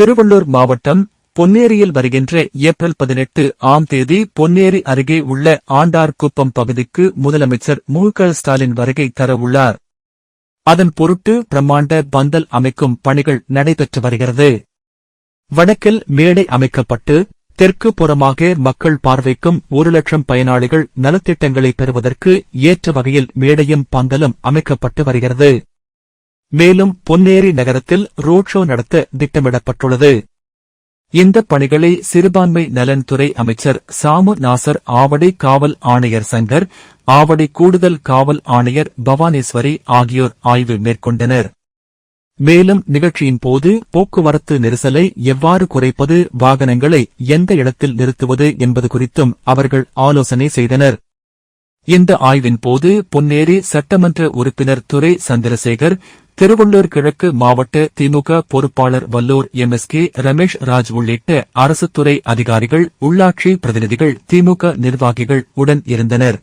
திருவள்ளூர் மாவட்டம் பொன்னேரியில் வருகின்ற ஏப்ரல் பதினெட்டு ஆம் தேதி பொன்னேரி அருகே உள்ள ஆண்டார்குப்பம் பகுதிக்கு முதலமைச்சர் மு ஸ்டாலின் வருகை தரவுள்ளார் அதன் பொருட்டு பிரம்மாண்ட பந்தல் அமைக்கும் பணிகள் நடைபெற்று வருகிறது. வடக்கில் மேடை அமைக்கப்பட்டு தெற்கு புறமாக மக்கள் பார்வைக்கும் ஒரு லட்சம் பயனாளிகள் நலத்திட்டங்களை பெறுவதற்கு ஏற்ற வகையில் மேடையும் பந்தலும் அமைக்கப்பட்டு வருகிறது. மேலும் பொன்னேரி நகரத்தில் ரோட் ஷோ நடத்த திட்டமிடப்பட்டுள்ளது. இந்த பணிகளை சிறுபான்மை நலன்துறை அமைச்சர் சாமு நாசர் ஆவடி காவல் ஆணையர் சங்கர் ஆவடி கூடுதல் காவல் ஆணையர் பவானேஸ்வரி ஆகியோர் ஆய்வு மேற்கொண்டனர். மேலும் நிகழ்ச்சியின் போது போக்குவரத்து நெரிசலை எவ்வாறு குறைப்பது வாகனங்களை எந்த இடத்தில் நிறுத்துவது என்பது குறித்தும் அவர்கள் ஆலோசனை செய்தனர். இந்த ஆய்வின் போது பொன்னேரி சட்டமன்ற உறுப்பினர் துரை சந்திரசேகர் திருவள்ளூர் கிழக்கு மாவட்ட திமுக பொறுப்பாளர் Vallur M S K Ramesh Raj உள்ளிட்ட அரசுத்துறை அதிகாரிகள் உள்ளாட்சி பிரதிநிதிகள் திமுக நிர்வாகிகள் உடன் இருந்தனர்.